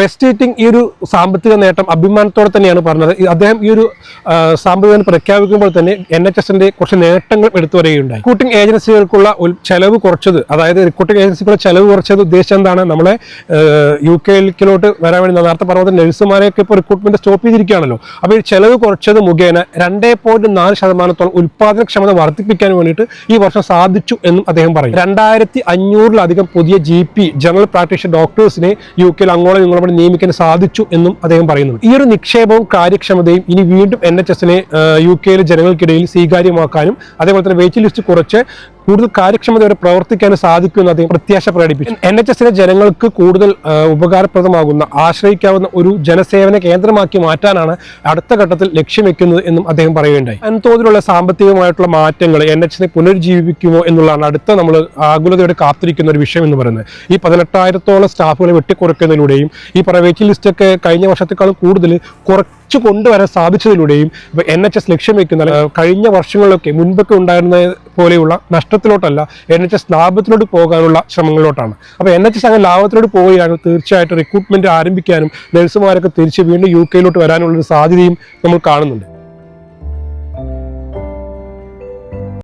West eating ഈ ഒരു സാമ്പത്തിക നേട്ടം അഭിമാനത്തോടെ തന്നെയാണ് പറഞ്ഞത്. അദ്ദേഹം ഈ ഒരു സാമ്പത്തിക പ്രഖ്യാപിക്കുമ്പോൾ തന്നെ എൻ എച്ച് എസിന്റെ കുറച്ച് നേട്ടങ്ങൾ എടുത്തു വരികയുണ്ടായി. റിക്രൂട്ടിംഗ് ഏജൻസികൾക്കുള്ള ചെലവ് കുറച്ചത് അതായത് റിക്രൂട്ടിംഗ് ഏജൻസികളുടെ ചെലവ് കുറച്ചത് ഉദ്ദേശം എന്താണ്? നമ്മളെ യു കെയിലോട്ട് വരാൻ വേണ്ടി നേരത്തെ പറഞ്ഞ നഴ്സുമാരെയൊക്കെ ഇപ്പോൾ റിക്രൂട്ട്മെന്റ് സ്റ്റോപ്പ് ചെയ്തിരിക്കുകയാണല്ലോ. അപ്പോൾ ഈ ചെലവ് കുറച്ചത് മുഖേന രണ്ടേ പോയിന്റ് നാല് ശതമാനത്തോളം ഉൽപാദനക്ഷമത വർദ്ധിപ്പിക്കാൻ വേണ്ടിയിട്ട് ഈ വർഷം സാധിച്ചു എന്നും അദ്ദേഹം പറയും. രണ്ടായിരത്തി അഞ്ഞൂറിലധികം പുതിയ ജി പി ജനറൽ പ്രാക്ടീഷണർ ഡോക്ടേഴ്സിനെ യു കെയിൽ അങ്ങോളം ഇങ്ങോളം കൂടെ നിയമിക്കാൻ സാധിച്ചു എന്നും അദ്ദേഹം പറയുന്നുണ്ട്. ഈ ഒരു നിക്ഷേപവും കാര്യക്ഷമതയും ഇനി വീണ്ടും എൻ എച്ച് എസിനെ യു കെയിലെ ജനങ്ങൾക്കിടയിൽ സ്വീകാര്യമാക്കാനും അതേപോലെ തന്നെ വെയിറ്റ് ലിസ്റ്റ് കുറച്ച് കൂടുതൽ കാര്യക്ഷമതയോടെ പ്രവർത്തിക്കാനും സാധിക്കുമെന്ന് അദ്ദേഹം പ്രത്യാശ പ്രകടിപ്പിച്ചു. എൻ എച്ച് എസിലെ ജനങ്ങൾക്ക് കൂടുതൽ ഉപകാരപ്രദമാകുന്ന ആശ്രയിക്കാവുന്ന ഒരു ജനസേവന കേന്ദ്രമാക്കി മാറ്റാനാണ് അടുത്ത ഘട്ടത്തിൽ ലക്ഷ്യം വെക്കുന്നത് എന്നും അദ്ദേഹം പറയുകയുണ്ടായി. വൻതോതിലുള്ള സാമ്പത്തികമായിട്ടുള്ള മാറ്റങ്ങൾ എൻ എച്ച് എസിനെ പുനരുജ്ജീവിക്കുമോ എന്നുള്ളതാണ് അടുത്ത നമ്മൾ ആകുലതയോടെ കാത്തിരിക്കുന്ന ഒരു വിഷയം എന്ന് പറയുന്നത്. ഈ പതിനെട്ടായിരത്തോളം സ്റ്റാഫുകളെ വെട്ടിക്കുറയ്ക്കുന്നതിലൂടെയും ഈ പ്രൈവേറ്റ് ലിസ്റ്റൊക്കെ കഴിഞ്ഞ വർഷത്തെക്കാളും കൂടുതൽ കുറച്ച് കൊണ്ടുവരാൻ സാധിച്ചതിലൂടെയും എൻ എച്ച് എസ് ലക്ഷ്യം വെക്കുന്ന കഴിഞ്ഞ വർഷങ്ങളിലൊക്കെ മുൻപൊക്കെ ഉണ്ടായിരുന്ന പോലെയുള്ള നഷ്ടത്തിലോട്ടല്ല എൻ എച്ച് എസ് ലാഭത്തിലോട്ട് പോകാനുള്ള ശ്രമങ്ങളിലോട്ടാണ്. അപ്പോൾ എൻ എച്ച് എസ് അങ്ങനെ ലാഭത്തിലോട്ട് പോവുകയാണെങ്കിൽ തീർച്ചയായിട്ടും റിക്രൂട്ട്മെന്റ് ആരംഭിക്കാനും നഴ്സുമാരൊക്കെ തിരിച്ച് വീണ്ടും യു കെയിലോട്ട് വരാനുള്ള ഒരു സാധ്യതയും നമ്മൾ കാണുന്നുണ്ട്.